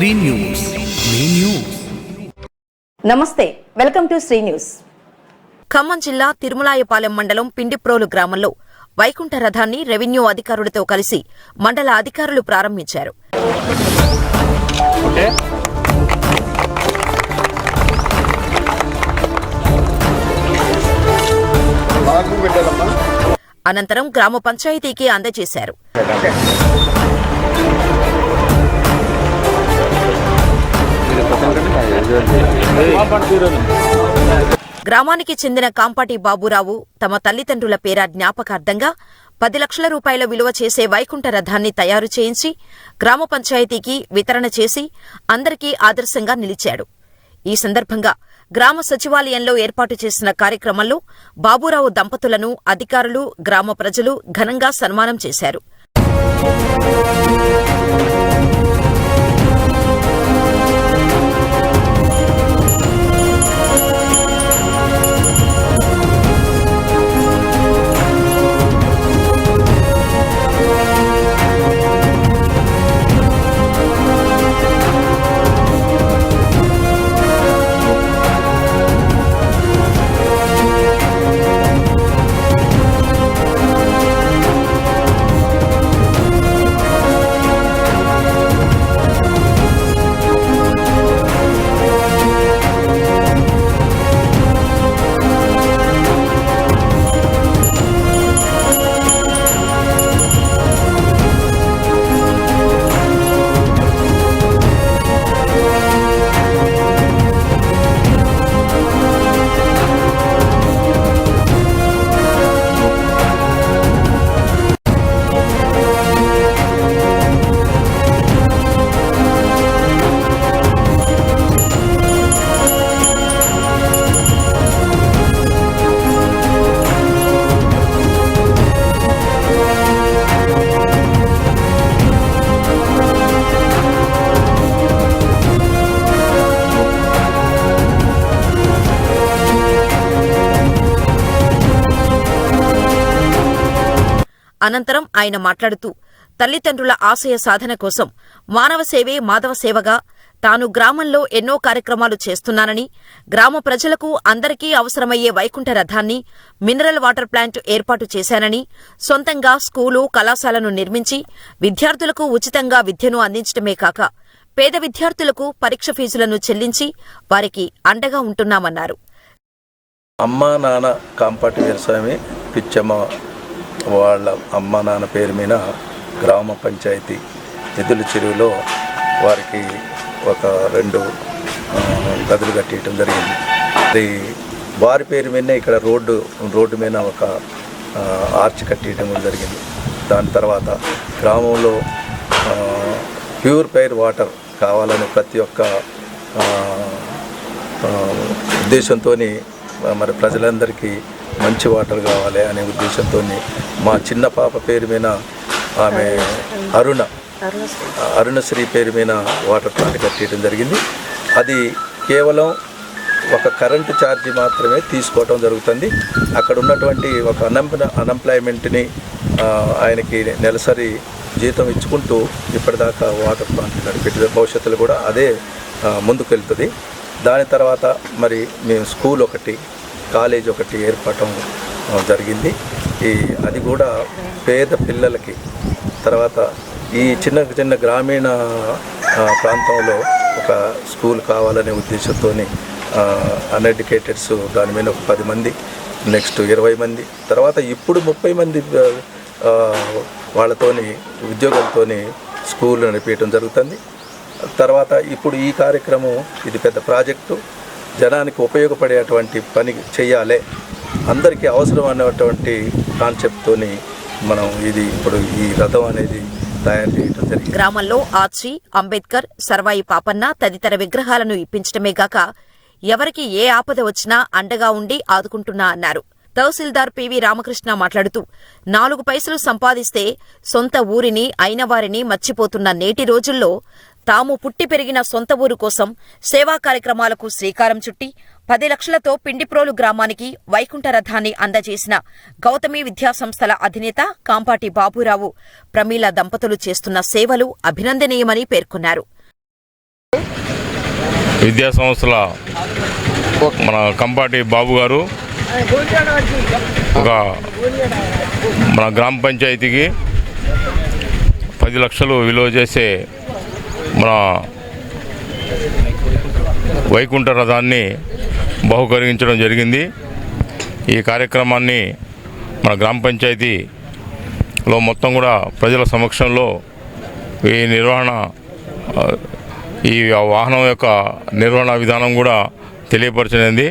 Shri news. మీ news. నమస్తే welcome to Sri news. Khammam జిల్లా తిరుమలాయపాలెం మండలం పిండిప్రోలు గ్రామంలో వైకుంఠ రథాన్ని రెవెన్యూ అధికారులతో కలిసి మండల అధికారులు ప్రారంభించారు. అనంతరం గ్రామ పంచాయతీకి అందజేశారు. గ్రామానికి చెందిన కాంపాటి బాబురావు తమ తల్లిదండ్రుల పేర జ్ఞాపకార్థంగా పది లక్షల రూపాయల విలువ చేసే వైకుంఠ రథాన్ని తయారు చేయించి గ్రామ పంచాయతీకి వితరణ చేసి అందరికీ ఆదర్శంగా నిలిచాడు. ఈ సందర్భంగా గ్రామ సచివాలయంలో ఏర్పాటు చేసిన కార్యక్రమంలో బాబురావు దంపతులను అధికారులు గ్రామ ప్రజలు ఘనంగా సన్మానం చేశారు. అనంతరం ఆయన మాట్లాడుతూ తల్లిదండ్రుల ఆశయ సాధన కోసం మానవ సేవే మాధవ సేవగా తాను గ్రామంలో ఎన్నో కార్యక్రమాలు చేస్తున్నానని గ్రామ ప్రజలకు అందరికీ అవసరమయ్యే వైకుంఠ రథాన్ని మినరల్ వాటర్ ప్లాంట్ ఏర్పాటు చేశానని సొంతంగా స్కూలు కళాశాలను నిర్మించి విద్యార్థులకు ఉచితంగా విద్యను అందించడమే కాక పేద విద్యార్థులకు పరీక్ష ఫీజులను చెల్లించి వారికి అండగా ఉంటున్నామన్నారు. అమ్మా నాన్న కాంపాటి వ్యవసాయమే పిచ్చమ్మ వాళ్ళ అమ్మ నాన్న పేరు మీద గ్రామ పంచాయతీ నిధుల చెరువులో వారికి ఒక రెండు గదులు కట్టేయటం జరిగింది. అది వారి పేరు మీద ఇక్కడ రోడ్డు రోడ్డు మీద ఒక ఆర్చ్ కట్టేయటం కూడా జరిగింది. దాని తర్వాత గ్రామంలో ప్యూర్ పైర్ వాటర్ కావాలని ప్రతి ఒక్క ఉద్దేశంతో మరి ప్రజలందరికీ మంచి వాటర్ కావాలి అనే ఉద్దేశంతో మా చిన్న పాప పేరు మీద ఆమె అరుణ అరుణశ్రీ పేరు మీద వాటర్ ప్లాంట్ కట్టేయడం జరిగింది. అది కేవలం ఒక కరెంటు ఛార్జీ మాత్రమే తీసుకోవటం జరుగుతుంది. అక్కడ ఉన్నటువంటి ఒక అనంప అన్ఎంప్లాయ్మెంట్ని ఆయనకి నెలసరి జీతం ఇచ్చుకుంటూ ఇప్పటిదాకా వాటర్ ప్లాంట్ నడిపే భవిష్యత్తులో కూడా అదే ముందుకెళ్తుంది. దాని తర్వాత మరి మేము స్కూల్ ఒకటి కాలేజ్ ఒకటి ఏర్పడటం జరిగింది. ఈ అది కూడా పేద పిల్లలకి. తర్వాత ఈ చిన్న చిన్న గ్రామీణ ప్రాంతంలో ఒక స్కూల్ కావాలనే ఉద్దేశంతో అన్ఎడ్యుకేటెడ్స్ దాని మీద ఒక పది మంది నెక్స్ట్ ఇరవై మంది. తర్వాత ఇప్పుడు ముప్పై మంది వాళ్ళతోని ఉద్యోగాలతోని స్కూల్ నడిపేయటం జరుగుతుంది. తర్వాత ఇప్పుడు ఈ కార్యక్రమం ఇది పెద్ద ప్రాజెక్టు. జనానికి ఉపయోగపడేటువంటి పని చేయాలి. అందరికీ అవసరం అనేటువంటి కాన్సెప్ట్తోని మనం ఇది ఇప్పుడు ఈ రథం అనేది తయారు చేయడం జరిగింది. గ్రామంలో ఆచి అంబేద్కర్ సర్వాయి పాపన్న తదితర విగ్రహాలను ఇప్పించడమే గాక ఎవరికి ఏ ఆపద వచ్చినా అండగా ఉండి ఆదుకుంటున్నా అన్నారు. తహసీల్దార్ పివి రామకృష్ణ మాట్లాడుతూ నాలుగు పైసలు సంపాదిస్తే సొంత ఊరిని అయిన వారిని మర్చిపోతున్న నేటి రోజుల్లో తాము పుట్టి పెరిగిన సొంత ఊరు కోసం సేవా కార్యక్రమాలకు శ్రీకారం చుట్టి పది లక్షలతో పిండిప్రోలు గ్రామానికి వైకుంఠ రథాన్ని అందజేసిన గౌతమి విద్యాసంస్థల అధినేత కాంపాటి బాబురావు ప్రమీల దంపతులు చేస్తున్న సేవలు అభినందనీయమని పేర్కొన్నారు. విద్యాసంస్థల మన కంపాటి బాబు గారు ఒక మన గ్రామ పంచాయతీకి పది లక్షలు విలువ చేసే మన వైకుంఠ రథాన్ని బహుకరించడం జరిగింది. ఈ కార్యక్రమాన్ని మన గ్రామ పంచాయతీలో మొత్తం కూడా ప్రజల సమక్షంలో ఈ నిర్వహణ ఈ వాహనం యొక్క నిర్వహణ విధానం కూడా తెలియపరచనింది.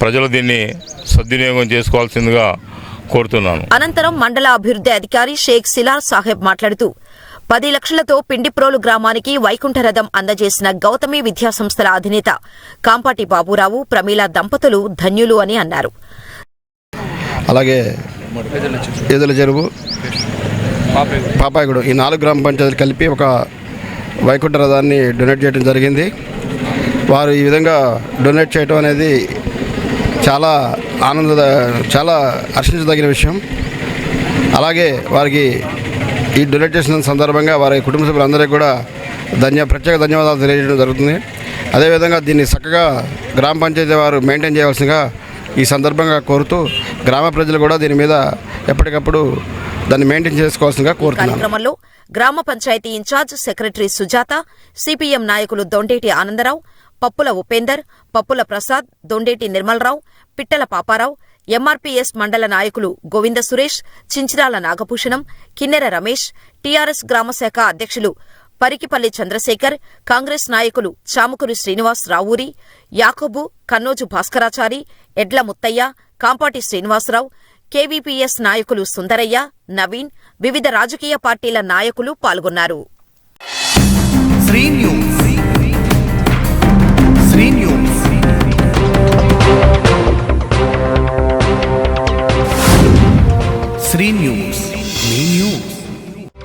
ప్రజలు దీన్ని సద్వినియోగం చేసుకోవాల్సిందిగా కోరుతున్నాను. అనంతరం మండల అభివృద్ధి అధికారి షేక్ సిలార్ సాహెబ్ మాట్లాడుతూ పది లక్షలతో పిండిప్రోలు గ్రామానికి వైకుంఠ రథం అందజేసిన గౌతమి విద్యాసంస్థల అధినేత కాంపాటి బాబురావు ప్రమీల దంపతులు ధన్యులు అని అన్నారు. అలాగే ఎదుల చెరువు పాపాయగూడు. ఈ నాలుగు గ్రామ పంచాయతీలు కలిపి ఒక వైకుంఠ రథాన్ని డొనేట్ చేయడం జరిగింది. వారు ఈ విధంగా డొనేట్ చేయడం అనేది చాలా ఆనంద చాలా హర్షించదగిన విషయం. అలాగే వారికి ఈ డొనేట్ చేసిన సందర్భంగా వారి కుటుంబ సభ్యులందరికీ కూడా ధన్య ప్రత్యేక ధన్యవాదాలు తెలియజేయడం జరుగుతుంది. అదేవిధంగా దీన్ని చక్కగా గ్రామ పంచాయతీ వారు మెయింటైన్ చేయవలసిందిగా ఈ సందర్భంగా కోరుతూ గ్రామ ప్రజలు కూడా దీని మీద ఎప్పటికప్పుడు దాన్ని మెయింటైన్ చేసుకోవాల్సిందిగా కోరుతున్నాను. కార్యక్రమంలో గ్రామ panchayati incharge secretary Sujatha CPM నాయకులు దొండేటి ఆనందరావు పప్పుల ఉపేందర్ పప్పుల ప్రసాద్ దొండేటి నిర్మలరావు పిట్టల పాపారావు ఎంఆర్పీఎస్ మండల నాయకులు గోవింద సురేష్ చించిరాల నాగభూషణం కిన్నెర రమేష్ టీఆర్ఎస్ గ్రామశాఖ అధ్యక్షులు పరికిపల్లి చంద్రశేఖర్ కాంగ్రెస్ నాయకులు చాముకురి శ్రీనివాస్ రావూరి యాకోబు కన్నోజు భాస్కరాచారి ఎడ్ల ముత్తయ్య కాంపాటి శ్రీనివాసరావు కేవీపీఎస్ నాయకులు సుందరయ్య నవీన్ వివిధ రాజకీయ పార్టీల నాయకులు పాల్గొన్నారు.